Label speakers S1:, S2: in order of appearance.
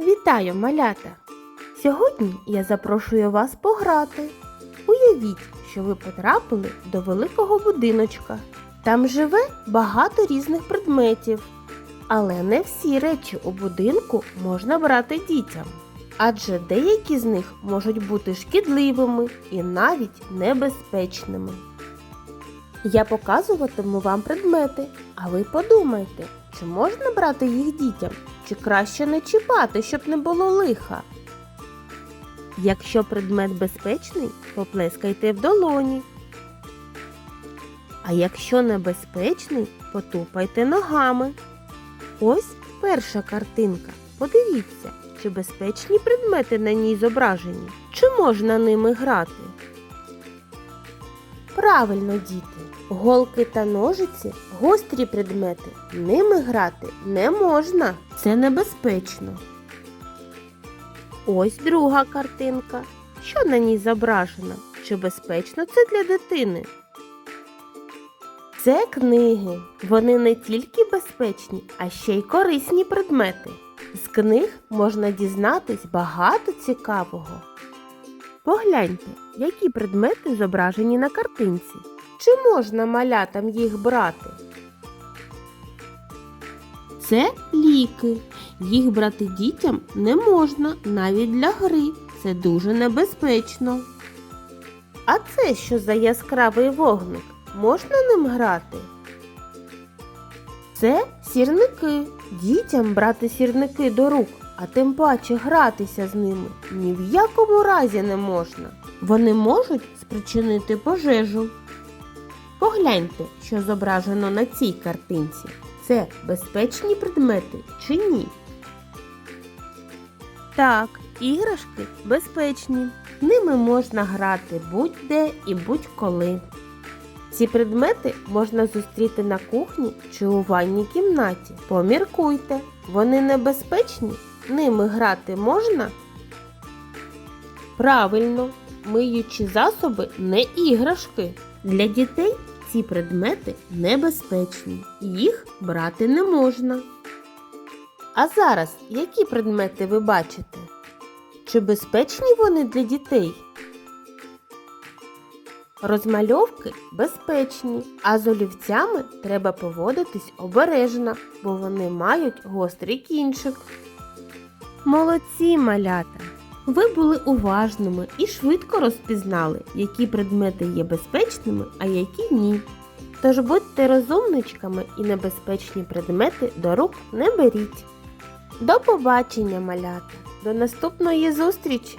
S1: Вітаю, малята! Сьогодні я запрошую вас пограти. Уявіть, що ви потрапили до великого будиночка. Там живе багато різних предметів. Але не всі речі у будинку можна брати дітям. Адже деякі з них можуть бути шкідливими і навіть небезпечними. Я показуватиму вам предмети, а ви подумайте, чи можна брати їх дітям, чи краще не чіпати, щоб не було лиха. Якщо предмет безпечний, поплескайте в долоні. А якщо небезпечний, потупайте ногами. Ось перша картинка. Подивіться, чи безпечні предмети на ній зображені, чи можна ними грати. Правильно, діти, голки та ножиці гострі предмети. Ними грати не можна. Це небезпечно. Ось друга картинка. Що на ній зображено? Чи безпечно це для дитини? Це книги. Вони не тільки безпечні, а ще й корисні предмети. З книг можна дізнатись багато цікавого. Погляньте, які предмети зображені на картинці. Чи можна малятам їх брати? Це ліки. Їх брати дітям не можна навіть для гри. Це дуже небезпечно. А це що за яскравий вогник? Можна ним грати? Це сірники. Дітям брати сірники до рук, а тим паче гратися з ними ні в якому разі не можна. Вони можуть спричинити пожежу. Погляньте, що зображено на цій картинці. Це безпечні предмети чи ні? Так, іграшки безпечні. Ними можна грати будь-де і будь-коли. Ці предмети можна зустріти на кухні чи у ванній кімнаті. Поміркуйте, вони небезпечні? Ними грати можна? Правильно, миючі засоби не іграшки. Для дітей ці предмети небезпечні. Їх брати не можна. А зараз які предмети ви бачите? Чи безпечні вони для дітей? Розмальовки безпечні, а з олівцями треба поводитись обережно, бо вони мають гострий кінчик. Молодці малята! Ви були уважними і швидко розпізнали, які предмети є безпечними, а які ні. Тож будьте розумничками і небезпечні предмети до рук не беріть. До побачення, малята! До наступної зустрічі!